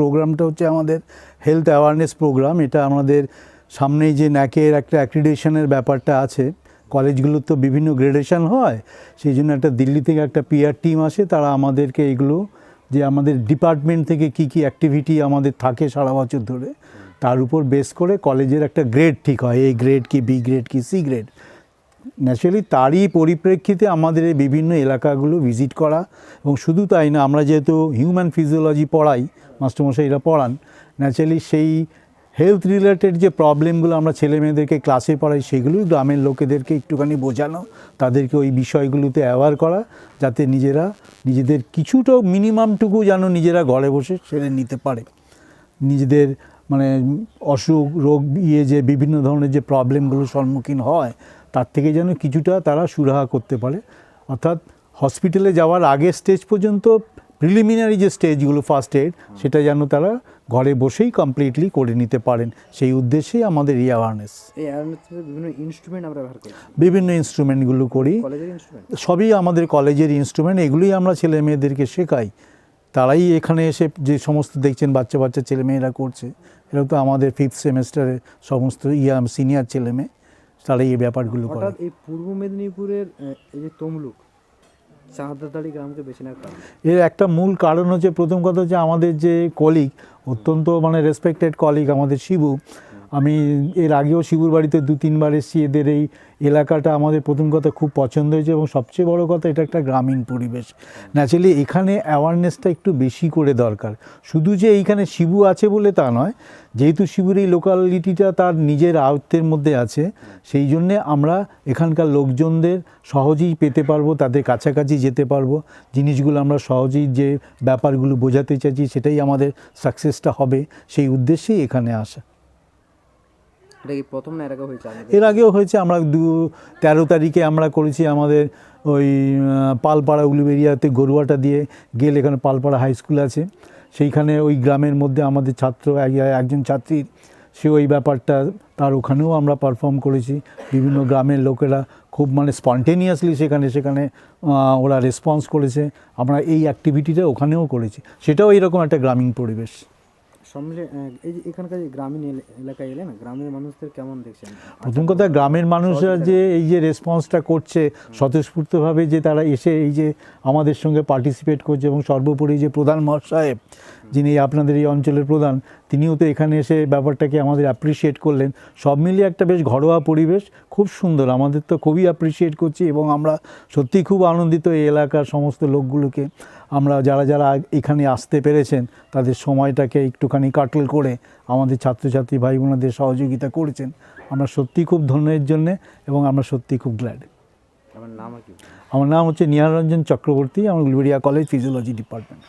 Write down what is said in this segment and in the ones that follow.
প্রোগ্রামটা হচ্ছে আমাদের হেলথ অ্যাওয়ারনেস প্রোগ্রাম এটা আমাদের সামনেই যে ন্যাকের একটা অ্যাক্রিডেশনের ব্যাপারটা আছে। কলেজগুলোর তো বিভিন্ন গ্রেডেশন হয়। সেই জন্য একটা দিল্লি থেকে একটা পিআর টিম আসে। তারা আমাদেরকে এগুলো যে আমাদের ডিপার্টমেন্ট থেকে কি কি অ্যাক্টিভিটি আমাদের থাকে সারা বছর ধরে, তার উপর বেস করে কলেজের একটা গ্রেড ঠিক হয়। এই গ্রেড কি বি গ্রেড কি সি গ্রেড ন্যাচারালি তারই পরিপ্রেক্ষিতে আমাদের বিভিন্ন এলাকাগুলো ভিজিট করা এবং শুধু তাই না, আমরা যেহেতু হিউম্যান ফিজিওলজি পড়াই মাস্টারমশাইরা পড়ান ন্যাচারালি সেই হেলথ রিলেটেড যে প্রবলেমগুলো আমরা ছেলে মেয়েদেরকে ক্লাসে পড়াই সেগুলোই গ্রামের লোকেদেরকে একটুখানি বোঝানো, তাদেরকে ওই বিষয়গুলোতে অ্যাওয়ার করা, যাতে নিজেরা, নিজেদের কিছুটা মিনিমামটুকু যেন নিজেরা ঘরে বসে সেরে নিতে পারে। নিজেদের মানে অসুখ, রোগ ইয়ে যে বিভিন্ন ধরনের যে প্রবলেমগুলো সম্মুখীন হয় তার থেকে যেন কিছুটা তারা সুরাহা করতে পারে। অর্থাৎ হসপিটালে যাওয়ার আগের স্টেজ পর্যন্ত প্রিলিমিনারি যে স্টেজগুলো ফার্স্ট এড সেটা যেন তারা ঘরে বসেই কমপ্লিটলি করে নিতে পারেন। সেই উদ্দেশ্যেই আমাদের এই অ্যাওয়ারনেস বিভিন্ন ইনস্ট্রুমেন্ট আমরা ব্যবহার করি। বিভিন্ন ইনস্ট্রুমেন্টগুলো করি। সবই আমাদের কলেজের ইনস্ট্রুমেন্ট এগুলোই আমরা ছেলে মেয়েদেরকে শেখাই। তারাই এখানে এসে যে সমস্ত দেখছেন বাচ্চা বাচ্চা ছেলে মেয়েরা করছে এরা তো আমাদের ফিফথ সেমেস্টারের সমস্ত ইয়া সিনিয়র ছেলে তারাই এই ব্যাপারগুলো করে। এই পূর্ব মেদিনীপুরের এই যে তমলুক চাঁদাতাড়ি গ্রামকে বেছে নেওয়ার কারণ? এর একটা মূল কারণ হচ্ছে প্রথম কথা হচ্ছে আমাদের যে কলিগ অত্যন্ত মানে রেসপেক্টেড কলিগ আমাদের শিবু আমি এর আগেও শিবুর বাড়িতে দু, তিনবার এসেছি। এদের এই এলাকাটা আমাদের প্রথম কথা খুব পছন্দ হয়েছে এবং সবচেয়ে বড় কথা, এটা একটা গ্রামীণ পরিবেশ। ন্যাচারালি এখানে অ্যাওয়ারনেসটা একটু বেশি করে দরকার। শুধু যে এইখানে শিবু আছে বলে তা নয়, যেহেতু শিবুর এই লোকালিটিটা তার নিজের আয়ত্তের মধ্যে আছে, সেই জন্যে আমরা এখানকার লোকজনদের সহজেই পেতে পারব, তাদের কাছাকাছি যেতে পারব। জিনিসগুলো আমরা সহজেই যে ব্যাপারগুলো বোঝাতে চাইছি, সেটাই আমাদের সাকসেসটা হবে। সেই উদ্দেশ্যেই এখানে আসা। এর আগে হয়েছে এর আগেও হয়েছে, আমরা দু তেরো তারিখে আমরা করেছি আমাদের ওই পালপাড়া উলুবেরিয়াতে গরুয়াটা দিয়ে গেলে এখানে পালপাড়া হাই স্কুল আছে। সেইখানে ওই গ্রামের মধ্যে আমাদের ছাত্র একজন ছাত্রীর সে ওই ব্যাপারটা, তার ওখানেও আমরা পারফর্ম করেছি। বিভিন্ন গ্রামের লোকেরা খুব মানে স্পন্টেনিয়াসলি সেখানে সেখানে ওরা রেসপন্স করেছে। আমরা এই অ্যাক্টিভিটিটা ওখানেও করেছি। সেটাও এইরকম একটা গ্রামীণ পরিবেশ। সম্মিলে এই যে এখানকার যে গ্রামীণ এল- এলাকায় এলে না গ্রামের মানুষদের কেমন দেখছেন? প্রথম কথা গ্রামের মানুষরা যে এই যে রেসপন্সটা করছে স্বতঃস্ফূর্তভাবে যে তারা এসে এই যে আমাদের সঙ্গে পার্টিসিপেট করছে এবং সর্বোপরি যে প্রধান মহাশয় যিনি আপনাদের এই অঞ্চলের প্রধান তিনিও তো এখানে এসে ব্যাপারটাকে আমাদের অ্যাপ্রিসিয়েট করলেন। সব মিলিয়ে একটা বেশ ঘরোয়া পরিবেশ খুব সুন্দর। আমাদের তো খুবই অ্যাপ্রিসিয়েট করছি এবং আমরা সত্যিই খুব আনন্দিত এই এলাকার সমস্ত লোকগুলোকে। আমরা যারা যারা এখানে আসতে পেরেছেন তাদের সময়টাকে একটুখানি কাটল করে আমাদের ছাত্রছাত্রী ভাই বোনদের সহযোগিতা করেছেন। আমরা সত্যিই খুব ধন্যের জন্যে এবং আমরা সত্যিই খুব গ্ল্যাড আমার নাম আমার নাম হচ্ছে নিহার রঞ্জন চক্রবর্তী আমার Uluberia college physiology department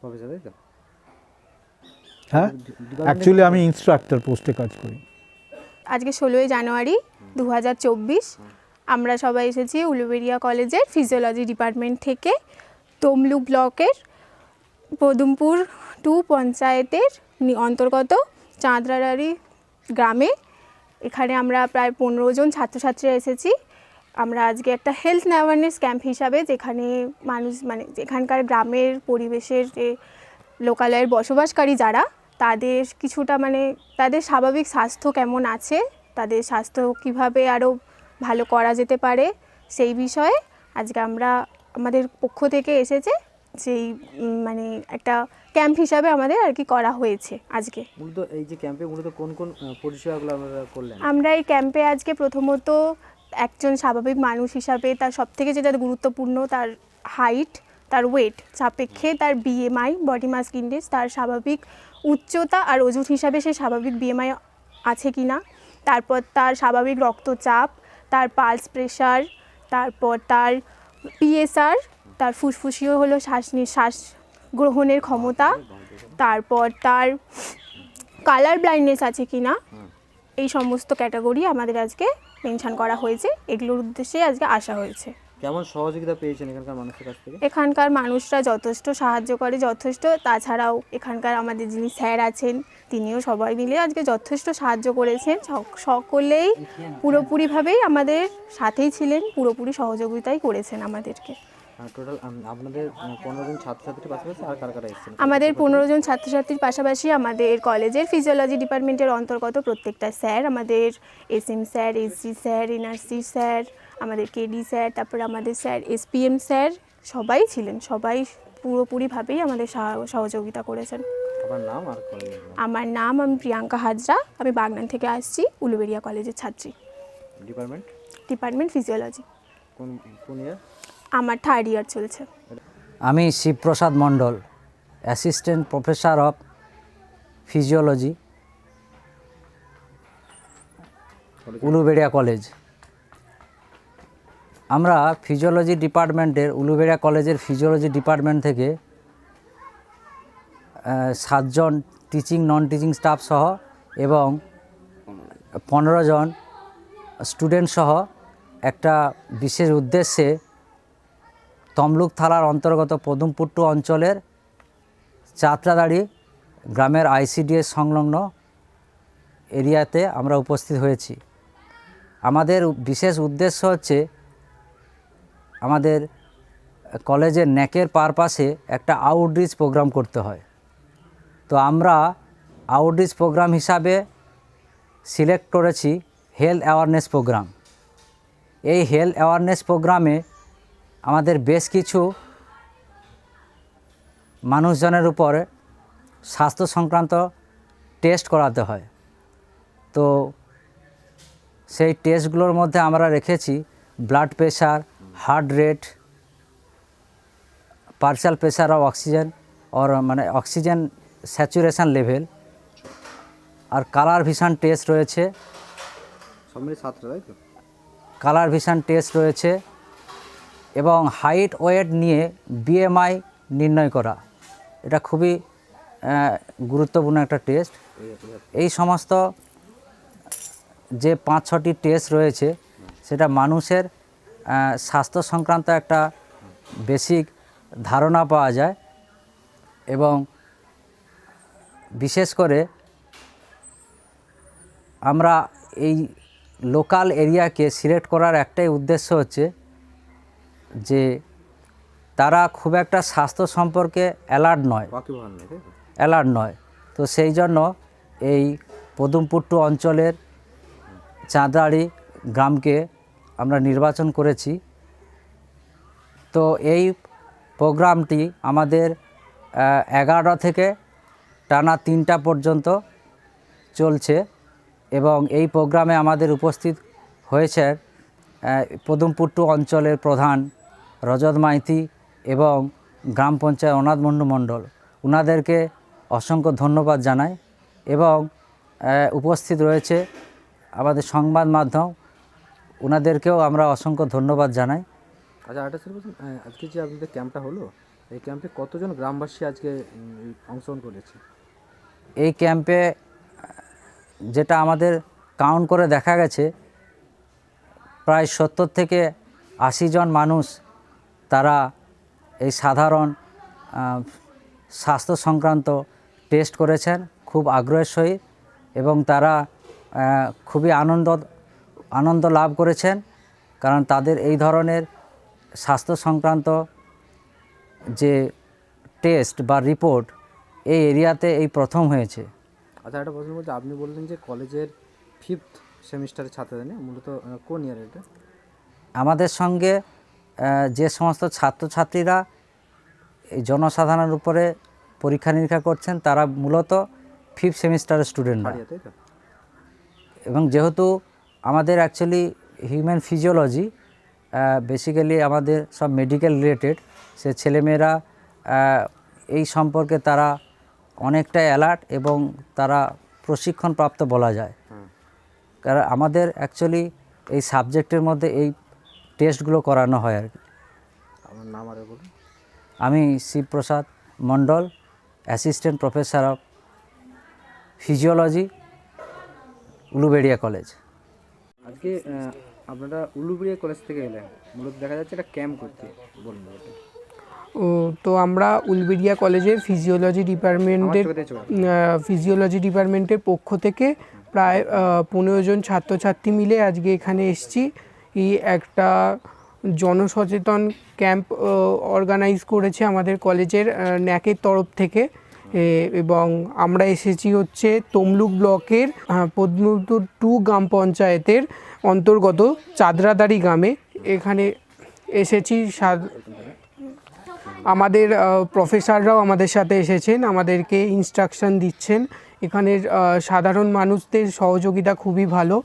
professor তাই তো হ্যাঁ? অ্যাকচুয়ালি আমি ইনস্ট্রাক্টর পোস্টে কাজ করি। আজকে ষোলোই জানুয়ারি দু হাজার চব্বিশ। আমরা সবাই এসেছি উলুবেরিয়া কলেজের ফিজিওলজি ডিপার্টমেন্ট থেকে তমলুক ব্লকের পদুমপুর টু পঞ্চায়েতের অন্তর্গত চাঁদরাড়ি গ্রামে। এখানে আমরা প্রায় পনেরো জন ছাত্রছাত্রীরা এসেছি। আমরা আজকে একটা হেলথ অ্যাওয়ারনেস ক্যাম্প হিসাবে যেখানে মানুষ মানে যেখানকার গ্রামের পরিবেশের যে লোকালয়ের বসবাসকারী যারা, তাদের কিছুটা মানে তাদের স্বাভাবিক স্বাস্থ্য কেমন আছে, তাদের স্বাস্থ্য কীভাবে আরও ভালো করা যেতে পারে সেই বিষয়ে আজকে আমরা আমাদের পক্ষ থেকে এসেছে সেই মানে একটা ক্যাম্প হিসাবে আমাদের আর কি করা হয়েছে আজকে। মূলত এই যে ক্যাম্পে মূলত কোন কোন পরিষেবাগুলো আপনারা করলেন? আমরা এই ক্যাম্পে আজকে প্রথমত একজন স্বাভাবিক মানুষ হিসাবে তার সবথেকে যেটা গুরুত্বপূর্ণ তার হাইট তার ওয়েট সাপেক্ষে তার বিএমআই বডি মাস ইন্ডেক্স তার স্বাভাবিক উচ্চতা আর ওজন হিসাবে সে স্বাভাবিক বিএমআই আছে কি না তারপর তার স্বাভাবিক রক্তচাপ তার পালস প্রেশার তারপর তার পিএসআর তার ফুসফুসিও হলো শ্বাস নিঃশ্বাস গ্রহণের ক্ষমতা, তারপর তার কালার ব্লাইন্ডনেস আছে কি না এই সমস্ত ক্যাটাগরি আমাদের আজকে মেনশান করা হয়েছে। এগুলোর উদ্দেশ্যে আজকে আসা হয়েছে। কেমন সহযোগিতা পেয়েছেন এখানকার মানুষের কাছ থেকে? এখানকার মানুষরা যথেষ্ট সাহায্য করে যথেষ্ট। তাছাড়াও এখানকার আমাদের যিনি স্যার আছেন তিনিও সবাই মিলে আজকে যথেষ্ট সাহায্য করেছেন। সকলেই পুরোপুরিভাবেই আমাদের সাথেই ছিলেন পুরোপুরি সহযোগিতাই করেছেন আমাদেরকে। টোটাল আপনাদের পনেরো জন ছাত্রছাত্রীর পাশাপাশি আর কারা কারা এসেছেন? আমাদের পনেরো জন ছাত্রছাত্রীর পাশাপাশি আমাদের কলেজের ফিজিওলজি ডিপার্টমেন্টের অন্তর্গত প্রত্যেকটা স্যার আমাদের S M sir SG sir NRC sir আমাদের কেডি স্যার তারপরে আমাদের স্যার এসপিএম স্যার সবাই ছিলেন। সবাই পুরোপুরিভাবেই আমাদের সহ- সহযোগিতা করেছেন। আমার নাম আমি প্রিয়াঙ্কা হাজরা। আমি বাগনান থেকে আসছি উলুবেড়িয়া কলেজের ছাত্রী। ডিপার্টমেন্ট ডিপার্টমেন্ট ফিজিওলজি কোন কোন ইয়ার আমার থার্ড ইয়ার চলছে। আমি Shibprasad Mondal assistant professor of physiology Uluberia college. আমরা ফিজিওলজি ডিপার্টমেন্টের উলুবেড়িয়া কলেজের ফিজিওলজি ডিপার্টমেন্ট থেকে সাতজন টিচিং নন টিচিং স্টাফ সহ এবং পনেরো জন স্টুডেন্ট সহ একটা বিশেষ উদ্দেশ্যে তমলুক থানার অন্তর্গত পদুমপুট্টু অঞ্চলের চাত্রাদাড়ি গ্রামের আইসিডিএস সংলগ্ন এরিয়াতে আমরা উপস্থিত হয়েছি। আমাদের বিশেষ উদ্দেশ্য হচ্ছে আমাদের কলেজের ন্যাকের পারপাসে একটা আউটরিচ প্রোগ্রাম করতে হয়। তো আমরা আউটরিচ প্রোগ্রাম হিসাবে সিলেক্ট করেছি হেলথ অ্যাওয়ারনেস প্রোগ্রাম এই হেলথ অ্যাওয়ারনেস প্রোগ্রামে আমাদের বেশ কিছু মানুষজনের উপরে স্বাস্থ্য সংক্রান্ত টেস্ট করাতে হয়। তো সেই টেস্টগুলোর মধ্যে আমরা রেখেছি blood pressure heart rate partial pressure of oxygen or মানে অক্সিজেন স্যাচুরেশন লেভেল আর কালার ভিশন টেস্ট রয়েছে। কালার ভিশন টেস্ট রয়েছে এবং হাইট ওয়েট নিয়ে বিএমআই নির্ণয় করা। এটা খুবই গুরুত্বপূর্ণ একটা টেস্ট এই সমস্ত যে পাঁচ ছটি টেস্ট রয়েছে সেটা মানুষের স্বাস্থ্য সংক্রান্ত একটা বেসিক ধারণা পাওয়া যায় এবং বিশেষ করে আমরা এই লোকাল এরিয়াকে সিলেক্ট করার একটাই উদ্দেশ্য হচ্ছে যে তারা খুব একটা স্বাস্থ্য সম্পর্কে অ্যালার্ট নয়। অ্যালার্ট নয়। তো সেই জন্য এই পদুমপুট্টু অঞ্চলের চাঁদাড়ি গ্রামকে আমরা নির্বাচন করেছি। তো এই প্রোগ্রামটি আমাদের এগারোটা থেকে টানা তিনটা পর্যন্ত চলছে এবং এই প্রোগ্রামে আমাদের উপস্থিত হয়েছে পদুমপুট্টু অঞ্চলের প্রধান রজত মাইতি এবং গ্রাম পঞ্চায়েত অনাথ মন্ডু মণ্ডল। ওনাদেরকে অসংখ্য ধন্যবাদ জানাই এবং উপস্থিত রয়েছে আমাদের সংবাদ মাধ্যম ওনাদেরকেও আমরা অসংখ্য ধন্যবাদ জানাই। আচ্ছা বলছেন আহ, আজকে যে আপনাদের ক্যাম্পটা হলো এই ক্যাম্পে কতজন গ্রামবাসী আজকে অংশগ্রহণ করেছে? এই ক্যাম্পে যেটা আমাদের কাউন্ট করে দেখা গেছে প্রায় সত্তর থেকে আশি জন মানুষ তারা এই সাধারণ স্বাস্থ্য সংক্রান্ত টেস্ট করেছেন খুব আগ্রহের সহিত এবং তারা খুবই আনন্দ আনন্দ লাভ করেছেন কারণ তাদের এই ধরনের স্বাস্থ্য সংক্রান্ত যে টেস্ট বা রিপোর্ট এই এরিয়াতে এই প্রথম হয়েছে। আচ্ছা একটা প্রশ্ন বলতে আপনি বললেন যে কলেজের ফিফথ সেমিস্টারের ছাত্রদের নিয়ে মূলত কোন ইয়ার এটা? আমাদের সঙ্গে যে সমস্ত ছাত্রছাত্রীরা এই জনসাধারণের উপরে পরীক্ষা নিরীক্ষা করছেন তারা মূলত ফিফথ সেমিস্টারের তো? এবং যেহেতু আমাদের অ্যাকচুয়ালি হিউম্যান ফিজিওলজি বেসিক্যালি আমাদের সব মেডিকেল রিলেটেড সে ছেলেমেয়েরা এই সম্পর্কে তারা অনেকটাই অ্যালার্ট এবং তারা প্রশিক্ষণপ্রাপ্ত বলা যায়। কারণ আমাদের অ্যাকচুয়ালি এই সাবজেক্টের মধ্যে এই টেস্টগুলো করানো হয় আর কি। আমার নাম আর আমি Shibprasad Mondal assistant professor of physiology Uluberia college আজকে আপনারা উলুবেড়িয়া কলেজ থেকে এলেন। মূলত দেখা যাচ্ছে একটা ক্যাম্প করতে বলুন ও তো আমরা উলবেড়িয়া কলেজের ফিজিওলজি ডিপার্টমেন্টের। ফিজিওলজি ডিপার্টমেন্টের পক্ষ থেকে প্রায় পনেরো জন ছাত্রছাত্রী মিলে আজকে এখানে এসেছি। এই একটা জনসচেতন ক্যাম্প অর্গানাইজ করেছে আমাদের কলেজের ন্যাকের তরফ থেকে। এবং আমরা এসেছি হচ্ছে তমলুক ব্লকের পদ্মপুর টু গ্রাম পঞ্চায়েতের অন্তর্গত চাদরাদারি গ্রামে। এখানে এসেছি আমাদের প্রফেসররাও আমাদের সাথে এসেছেন, আমাদেরকে ইনস্ট্রাকশন দিচ্ছেন। এখানের সাধারণ মানুষদের সহযোগিতা খুবই ভালো।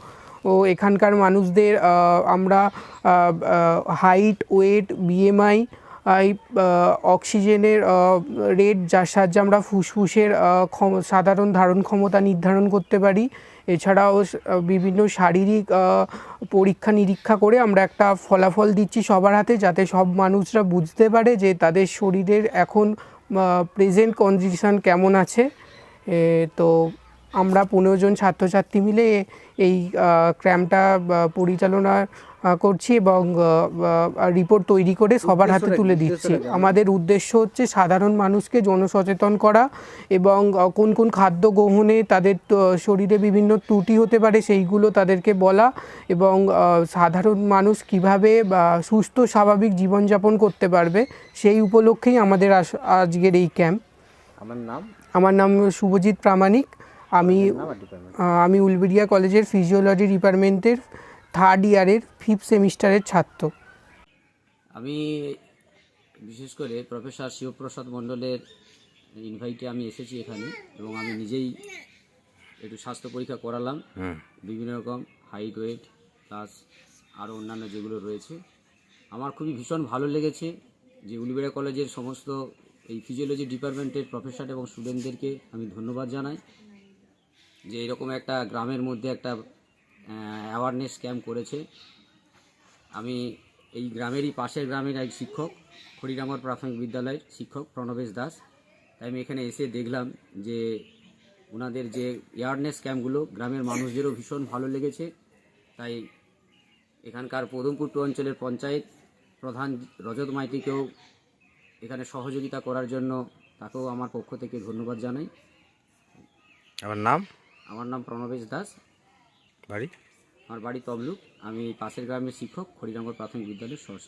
ও এখানকার মানুষদের আমরা হাইট ওয়েট বিএমআই অক্সিজেনের রেট যার সাহায্যে আমরা ফুসফুসের সাধারণ ধারণ ক্ষমতা নির্ধারণ করতে পারি। এছাড়াও বিভিন্ন শারীরিক পরীক্ষা নিরীক্ষা করে আমরা একটা ফলাফল দিচ্ছি সবার হাতে যাতে সব মানুষরা বুঝতে পারে যে তাদের শরীরের এখন প্রেজেন্ট কন্ডিশন কেমন আছে। তো আমরা পনেরো জন ছাত্রছাত্রী মিলে এই ক্র্যাম্পটা পরিচালনা করছি এবং রিপোর্ট তৈরি করে সবার হাতে তুলে দিচ্ছি। আমাদের উদ্দেশ্য হচ্ছে সাধারণ মানুষকে জনসচেতন করা এবং কোন কোন খাদ্য গ্রহণে তাদের তো, শরীরে বিভিন্ন ত্রুটি হতে পারে সেইগুলো তাদেরকে বলা এবং সাধারণ মানুষ কীভাবে সুস্থ স্বাভাবিক জীবনযাপন করতে পারবে সেই উপলক্ষেই আমাদের আস- আজকের এই ক্যাম্প। আমার নাম? আমার নাম শুভজিৎ প্রামাণিক। আমি আমি উলবেড়িয়া কলেজের ফিজিওলজি ডিপার্টমেন্টের থার্ড ইয়ারের ফিফথ সেমিস্টারের ছাত্র। আমি বিশেষ করে প্রফেসর শিবপ্রসাদ মণ্ডলের ইনভাইটে আমি এসেছি এখানে এবং আমি নিজেই একটু স্বাস্থ্য পরীক্ষা করালাম। বিভিন্ন রকম হাইট ওয়েট প্লাস আরও অন্যান্য যেগুলো রয়েছে। আমার খুবই ভীষণ ভালো লেগেছে যে উলুবেড়া কলেজের সমস্ত এই ফিজিওলজি ডিপার্টমেন্টের প্রফেসর এবং স্টুডেন্টদেরকে আমি ধন্যবাদ জানাই। যে এরকম একটা গ্রামের মধ্যে একটা অ্যাওয়ারনেস ক্যাম্প করেছে। আমি এই গ্রামেরই পাশের গ্রামের এক শিক্ষক হরিরামর প্রাথমিক বিদ্যালয়ের শিক্ষক প্রণবেশ দাস। তাই আমি এখানে এসে দেখলাম যে ওনাদের যে এয়ারনেস ক্যাম্পগুলো গ্রামের মানুষদেরও ভীষণ ভালো লেগেছে। তাই এখানকার পদমপুর টু অঞ্চলের পঞ্চায়েত প্রধান রজত মাইতিকেও এখানে সহযোগিতা করার জন্য তাকেও আমার পক্ষ থেকে ধন্যবাদ জানাই। আমার নাম? আমার নাম প্রণবেশ দাস। বাড়ি? আমার বাড়ি তবলুক। আমি পাশের গ্রামের শিক্ষক খড়িরঙ্গর প্রাথমিক বিদ্যালয়ের সহশিক্ষক।